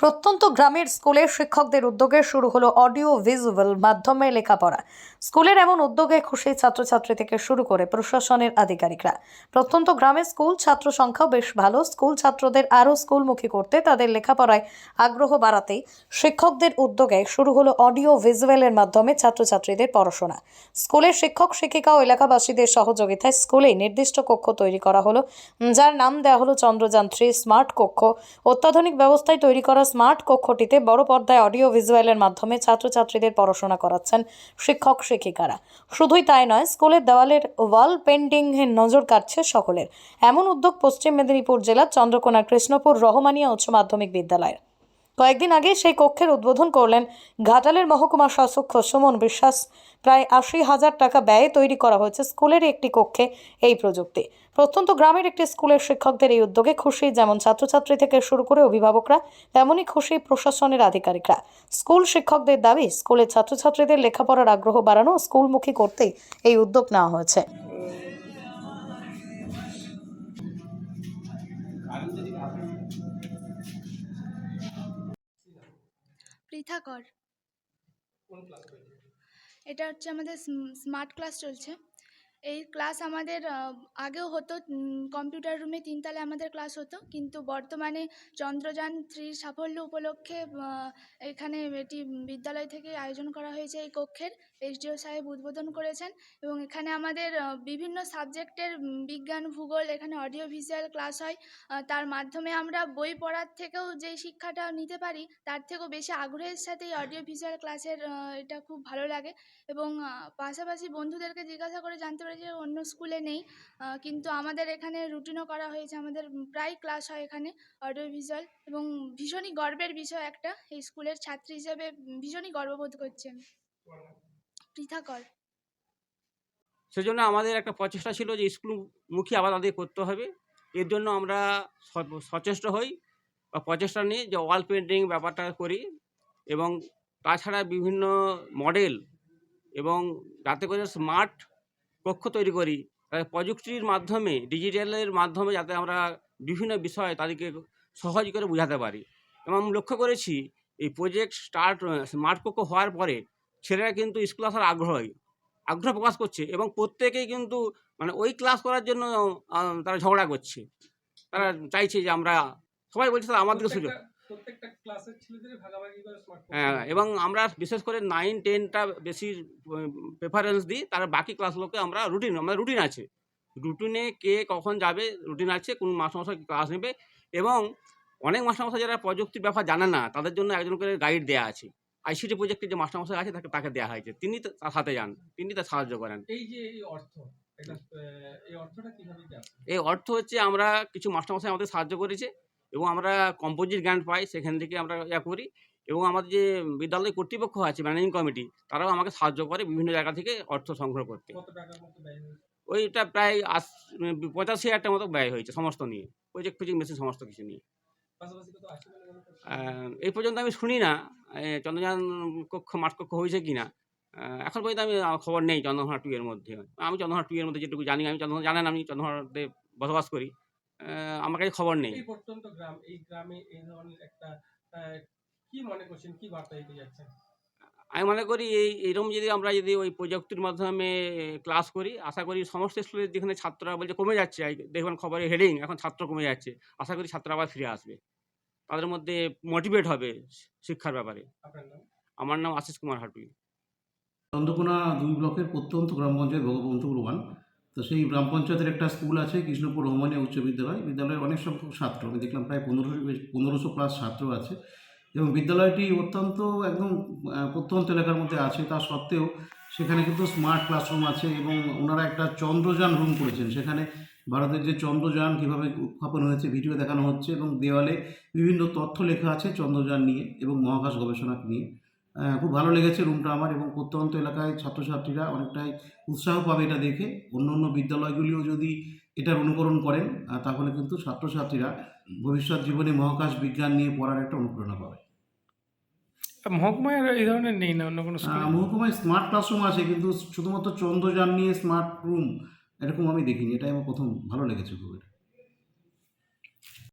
প্রত্যন্ত গ্রামের স্কুলের শিক্ষকদের উদ্যোগে শুরু হলো অডিও ভিজুয়াল মাধ্যমে লেখাপড়া। স্কুলের এমন উদ্যোগে খুশি ছাত্রছাত্রী থেকে শুরু করে প্রশাসনের আধিকারিকরা। প্রত্যন্ত গ্রামের স্কুল ছাত্র সংখ্যাও বেশ ভালো। স্কুল ছাত্রদের আরও স্কুলমুখী করতে তাদের লেখাপড়ায় আগ্রহ বাড়াতে শিক্ষকদের উদ্যোগে শুরু হলো অডিও ভিজুয়ালের মাধ্যমে ছাত্রছাত্রীদের পড়াশোনা। স্কুলের শিক্ষক, শিক্ষিকা ও এলাকাবাসীদের সহযোগিতায় স্কুলেই নির্দিষ্ট কক্ষ তৈরি করা হলো। যার নাম দেওয়া হলো চন্দ্রযান থ্রি স্মার্ট কক্ষ। অত্যাধুনিক ব্যবস্থায় তৈরি করা স্মার্ট কক্ষটিতে বড় পর্দায় অডিও ভিজুয়ালের মাধ্যমে ছাত্রছাত্রীদের পড়াশোনা করাচ্ছেন শিক্ষক শিক্ষিকারা। শুধুই তাই নয়, স্কুলের দেওয়ালের ওয়াল পেন্টিং নজর কাটছে সকলের। এমন উদ্যোগ পশ্চিম মেদিনীপুর জেলার চন্দ্রকোনা কৃষ্ণপুর রহমানিয়া উচ্চ মাধ্যমিক বিদ্যালয়ের। কয়েকদিন আগে সেই কক্ষের উদ্বোধন করলেন ঘাটালের মহকুমা শাসক সুমন বিশ্বাস। প্রায় আশি হাজার টাকা ব্যয়ে তৈরি করা হয়েছে স্কুলের একটি কক্ষে এই প্রযুক্তি। প্রত্যন্ত গ্রামের একটি স্কুলের শিক্ষকদের এই উদ্যোগে খুশি যেমন ছাত্রছাত্রী থেকে শুরু করে অভিভাবকরা, তেমনই খুশি প্রশাসনের আধিকারিকরা। স্কুল শিক্ষকদের দাবি, স্কুলের ছাত্রছাত্রীদের লেখাপড়ার আগ্রহ বাড়ানো স্কুলমুখী করতেই এই উদ্যোগ নেওয়া হয়েছে। পৃথাকর। এটা হচ্ছে আমাদের স্মার্ট ক্লাস চলছে। এই ক্লাস আমাদের আগেও হতো কম্পিউটার রুমে তিনতলায় আমাদের ক্লাস হতো, কিন্তু বর্তমানে চন্দ্রযান থ্রির সাফল্য উপলক্ষে এখানে এটি বিদ্যালয় থেকে আয়োজন করা হয়েছে এই কক্ষের। এসডিও সাহেব উদ্বোধন করেছেন এবং এখানে আমাদের বিভিন্ন সাবজেক্টের বিজ্ঞান, ভূগোল, এখানে অডিও ভিজুয়াল ক্লাস হয়। তার মাধ্যমে আমরা বই পড়ার থেকেও যেই শিক্ষাটা নিতে পারি, তার থেকেও বেশি আগ্রহের সাথে এই অডিও ভিজুয়াল ক্লাসের এটা খুব ভালো লাগে। এবং পাশাপাশি বন্ধুদেরকে জিজ্ঞাসা করে জানতে পারি যে অন্য স্কুলে নেই কিন্তু আমাদের এখানে রুটিনও করা হয়েছে, আমাদের প্রায় ক্লাস হয় এখানে অডিও ভিজুয়াল এবং ভীষণই গর্বের বিষয় একটা, এই স্কুলের ছাত্রী হিসেবে ভীষণই গর্ববোধ করছি আমি। সেজন্য আমাদের একটা প্রচেষ্টা ছিল যে স্কুলমুখী আবার তাদের করতে হবে, এর জন্য আমরা সচেষ্ট হই বা প্রচেষ্টা নিই যে ওয়াল পেন্টিং ব্যাপারটা করি এবং তাছাড়া বিভিন্ন মডেল এবং যাতে করে স্মার্ট কক্ষ তৈরি করি। প্রযুক্তির মাধ্যমে ডিজিটালের মাধ্যমে যাতে আমরা বিভিন্ন বিষয় তাদেরকে সহজ করে বোঝাতে পারি। এবং আমি লক্ষ্য করেছি এই প্রজেক্ট স্টার্ট স্মার্ট কক্ষ হওয়ার পরে ছেলেরা কিন্তু স্কুল আসার আগ্রহী আগ্রহ প্রকাশ করছে এবং প্রত্যেকেই কিন্তু মানে ওই ক্লাস করার জন্য তারা ঝগড়া করছে। তারা চাইছে যে আমরা সবাই বলছে "স্যার, আমাদেরকে সুযোগ প্রত্যেকটা- প্রত্যেকটা ক্লাসের ছেলেদের ভাগাভাগি করে স্মার্টফোন হ্যাঁ এবং আমরা বিশেষ করে নাইন টেনটা বেশি প্রেফারেন্স দিই তার বাকি ক্লাসগুলোকে আমরা রুটিন আমাদের রুটিন আছে। রুটিনে কে কখন যাবে রুটিন আছে কোন মাস্টারমশাই ক্লাস নেবে এবং অনেক মাস্টারমশাই যারা প্রযুক্তির ব্যাপার জানে না তাদের জন্য একজন করে গাইড দেওয়া আছে। আইসিটি প্রজেক্টের যে মাস্টারমশাই আছে তাকে তাকে দেওয়া হয়েছে। তিনি তার সাথে যান তিনি তার সাহায্য করেন। এই যে এই অর্থ এই অর্থটা কীভাবে এই অর্থ হচ্ছে আমরা কিছু মাস্টারমশাই আমাদের সাহায্য করেছে এবং আমরা কম্পোজিট গ্র্যান্ট পাই সেখান থেকে আমরা ইয়া করি এবং আমাদের যে বিদ্যালয় কর্তৃপক্ষ আছে ম্যানেজিং কমিটি তারাও আমাকে সাহায্য করে বিভিন্ন জায়গা থেকে অর্থ সংগ্রহ করতে। ওইটা প্রায় আশ পঁচাশি হাজার টাকার মতো ব্যয় হয়েছে সমস্ত নিয়ে। প্রজেক্ট ফিজিক মেশিন সমস্ত কিছু নিয়ে। এই পর্যন্ত আমি শুনি না। চন্দ্রযান কক্ষ মাঠ কক্ষ হয়েছে কি না এখন পর্যন্ত আমি খবর নেই চন্দ্রহাট টু এর মধ্যে। আমি চন্দ্রহাট টু এর মধ্যে যেটুকু জানি আমি চন্দ্রহাট জানেন আমি চন্দ্রহাটে বসবাস করি। আমার কাছে খবর নেই। প্রত্যন্ত গ্রাম এই গ্রামে এই ধরনের একটা কি মনে করছেন কি বার্তা দিতে যাচ্ছেন আমি মনে করি এই এরকম যদি আমরা যদি ওই প্রযুক্তির মাধ্যমে ক্লাস করি আশা করি সমস্ত স্কুলের যেখানে ছাত্ররা বলছে কমে যাচ্ছে দেখবেন খবরে হেডিং এখন ছাত্র কমে যাচ্ছে আশা করি ছাত্ররা আবার ফিরে আসবে। তাদের মধ্যে মোটিভেট হবে শিক্ষার ব্যাপারে। আমার নাম আশিস কুমার হাটুই চন্দ্রকোনা দুই ব্লকের প্রত্যন্ত গ্রাম পঞ্চায়েত ভগবন্তপুর ওয়ান। তো সেই গ্রাম পঞ্চায়েতের একটা স্কুল আছে, কৃষ্ণপুর রহমানিয়া উচ্চ বিদ্যালয়। বিদ্যালয়ের অনেক সংখ্যক ছাত্র, আমি দেখলাম প্রায় পনেরোশো পনেরোশো প্লাস ছাত্র আছে। এবং বিদ্যালয়টি অত্যন্ত একদম প্রত্যন্ত এলাকার মধ্যে আছে। তা সত্ত্বেও সেখানে কিন্তু স্মার্ট ক্লাসরুম আছে এবং ওনারা একটা চন্দ্রযান রুম করেছেন। সেখানে ভারতের যে চন্দ্রযান কীভাবে উৎক্ষেপণ হয়েছে ভিডিও দেখানো হচ্ছে এবং দেওয়ালে বিভিন্ন তথ্য লেখা আছে চন্দ্রযান নিয়ে এবং মহাকাশ গবেষণা নিয়ে। খুব ভালো লেগেছে রুমটা আমার এবং প্রত্যন্ত এলাকায় ছাত্রছাত্রীরা অনেকটাই উৎসাহ পাবে এটা দেখে। অন্য অন্য বিদ্যালয়গুলিও যদি এটার অনুকরণ করেন তাহলে কিন্তু ছাত্রছাত্রীরা ভবিষ্যৎ জীবনে মহাকাশ বিজ্ঞান নিয়ে পড়ার একটা অনুপ্রেরণা পাবে। মহকুমায় এই ধরনের নেই না অন্য কোনো মহকুমায় স্মার্ট ক্লাসরুম আছে কিন্তু শুধুমাত্র চন্দ্রযান নিয়ে স্মার্ট রুম এরকম আমি দেখিনি। এটাই আমার প্রথম ভালো লেগেছে খুব